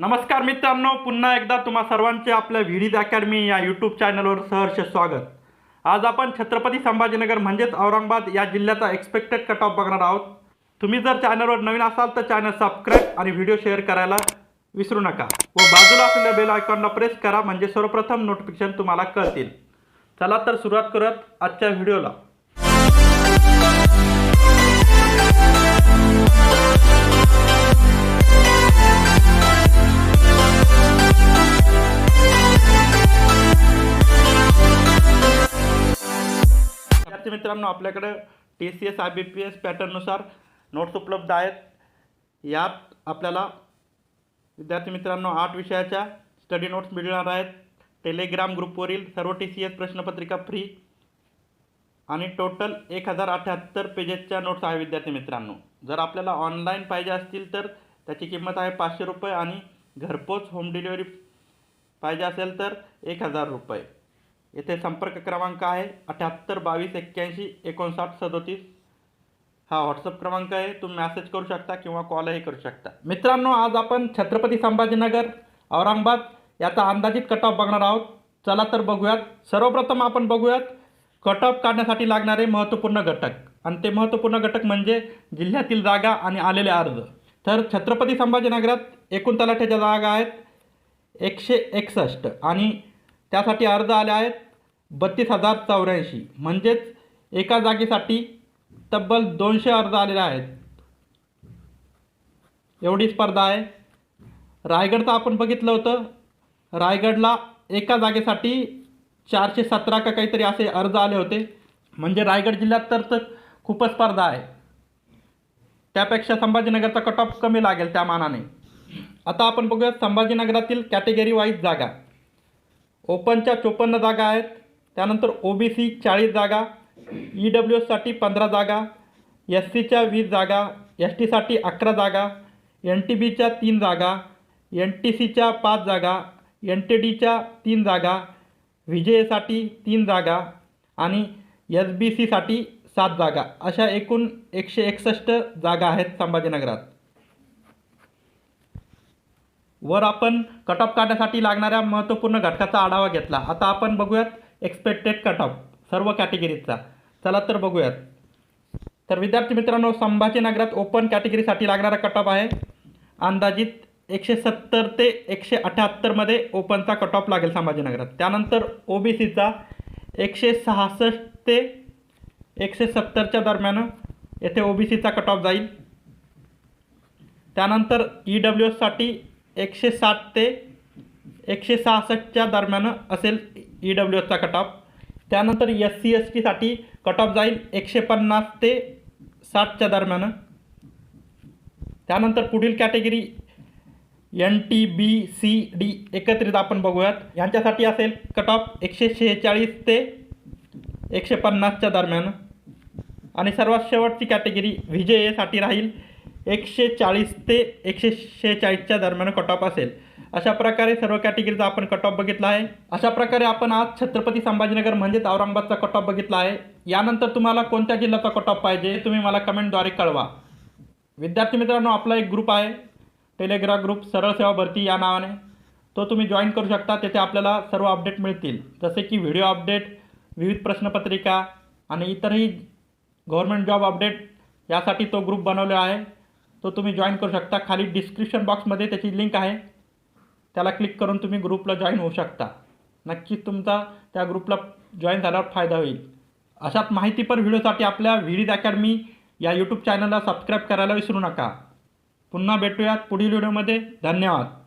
नमस्कार मित्रांनो पुन्हा एकदा तुम्हा सर्वांचे आपल्या व्हिडीज अकॅडमी या यूट्यूब चॅनलवर सहर्ष स्वागत. आज आपण छत्रपती संभाजीनगर म्हणजेच औरंगाबाद या जिल्ह्याचा एक्सपेक्टेड कट ऑफ बघणार आहोत. तुम्ही जर चॅनलवर नवीन असाल तर चॅनल सबस्क्राईब आणि व्हिडिओ शेअर करायला विसरू नका. व बाजूला असलेल्या बेल आयकॉनला प्रेस करा म्हणजे सर्वप्रथम नोटिफिकेशन तुम्हाला कळतील. चला तर सुरुवात करत आजच्या व्हिडिओला विद्यार्थी मित्रांनो आपल्याकडे T C S I B P S पॅटर्ननुसार notes उपलब्ध आहेत. यात आपल्याला विद्यार्थी मित्रांनो आठ विषयाच्या स्टडी नोट्स मिळणार आहेत. टेलिग्राम ग्रुपवरील सर्व टी सी एस प्रश्नपत्रिका फ्री आणि टोटल एक हजार अठ्याहत्तर पेजेसच्या नोट्स आहे विद्यार्थी मित्रांनो. जर आपल्याला ऑनलाईन पाहिजे असतील तर त्याची किंमत आहे पाचशे रुपये आणि घरपोच होम डिलिव्हरी पाहिजे असेल तर एक हजार रुपये. येथे संपर्क क्रमांक आहे अठ्याहत्तर बावीस एक्क्याऐंशी एकोणसाठ सदोतीस. हा व्हॉट्सअप क्रमांक आहे. तुम्ही मॅसेज करू शकता किंवा कॉलही करू शकता. मित्रांनो आज आपण छत्रपती संभाजीनगर औरंगाबाद याचा अंदाजित कट ऑफ बघणार आहोत. चला तर बघूयात. सर्वप्रथम आपण बघूयात. कट ऑफ काढण्यासाठी लागणारे महत्त्वपूर्ण घटक. आणि ते महत्त्वपूर्ण घटक म्हणजे जिल्ह्यातील जागा आणि आलेले अर्ज. तर छत्रपती संभाजीनगरात एकूण तलाठ्याच्या जागा आहेत एकशे एकसष्ट आणि त्यासाठी अर्ज आले आहेत बत्तीस हजार चौऱ्याऐंशी. म्हणजेच एका जागेसाठी तब्बल दोनशे अर्ज आलेले आहेत. एवढी स्पर्धा आहे. रायगडचं आपण बघितलं होतं. रायगडला एका जागेसाठी चारशे सतरा का काहीतरी असे अर्ज आले होते. म्हणजे रायगड जिल्ह्यात तर तर खूपच स्पर्धा आहे. त्यापेक्षा संभाजीनगरचा कट ऑफ कमी लागेल त्या मानाने. आता आपण बघूया संभाजीनगरातील कॅटेगरी वाईज जागा. ओपनच्या चोपन्न जागा आहेत. त्यानंतर ओ बी सी चाळीस जागा ई डब्ल्यू एससाठी पंधरा जागा एस सीच्या वीस जागा एस टीसाठी अकरा जागा एन टी बीच्या तीन जागा एन टी सीच्या पाच जागा एन टी डीच्या तीन जागा विजेसाठी तीन जागा आणि एस बी सीसाठी सात जागा. अशा एकूण एकशे एकसष्ट जागा आहेत संभाजीनगरात. वर आपण कट ऑफ काढण्यासाठी लागणाऱ्या महत्त्वपूर्ण घटकाचा आढावा घेतला. आता आपण बघूयात एक्सपेक्टेड कट ऑफ सर्व कॅटेगरीचा चला तर बघूयात. तर विद्यार्थी मित्रांनो संभाजीनगरात ओपन कॅटेगरीसाठी लागणारा कट ऑफ आहे. अंदाजित एकशे सत्तर ते एकशे अठ्याहत्तरमध्ये ओपनचा कट ऑफ लागेल संभाजीनगरात त्यानंतर ओ बी सीचा एकशे सहासष्ट ते एकशे सत्तरच्या दरम्यान येथे ओ बी सीचा कट ऑफ जाईल. त्यानंतर ई डब्ल्यू एससाठी एकशे साठ ते एकशे सहासष्टच्या दरम्यान असेल ई डब्ल्यू एसचा कट ऑफ त्यानंतर एस सी एस टीसाठी कट ऑफ जाईल एकशे पन्नास ते साठच्या दरम्यान. त्यानंतर पुढील category N T B C D एकत्रित आपण बघूयात. यांच्यासाठी असेल कट ऑफ एकशे शेहेचाळीस ते एकशे पन्नासच्या दरम्यान. आणि सर्वात शेवटची कॅटेगरी व्ही जे एसाठी राहील एकशे चाळीस ते एकशे शेहेचाळीसच्या दरम्यान कट ऑफ असेल. अशा प्रकारे सर्व कॅटेगरीचा आपण कट ऑफ बघितला आहे. अशा प्रकारे आपण आज छत्रपती संभाजीनगर म्हणजेच औरंगाबादचा कट ऑफ बघितला आहे. यानंतर तुम्हाला कोणत्या जिल्ह्याचा कट ऑफ पाहिजे तुम्ही मला कमेंटद्वारे कळवा. विद्यार्थी मित्रांनो आपला एक ग्रुप आहे. टेलिग्राम ग्रुप सरळ सेवा भरती या नावाने. तो तुम्ही जॉईन करू शकता. तेथे आपल्याला सर्व अपडेट मिळतील. जसे की व्हिडिओ अपडेट विविध प्रश्नपत्रिका आणि इतरही गव्हर्मेंट जॉब अपडेट यासाठी तो ग्रुप बनवला आहे. तो तुम्ही जॉईन करू शकता. खाली डिस्क्रिप्शन बॉक्समध्ये त्याची लिंक आहे. त्याला क्लिक करून तुम्ही ग्रुपला जॉईन होऊ शकता. नक्कीच तुमचा त्या ग्रुपला जॉईन झाल्यावर फायदा होईल. अशाच माहितीपर व्हिडिओसाठी आपल्या व्हिडीज अकॅडमी या यूट्यूब चॅनलला सबस्क्राईब करायला विसरू नका. पुन्हा भेटूयात पुढील व्हिडिओमध्ये. धन्यवाद.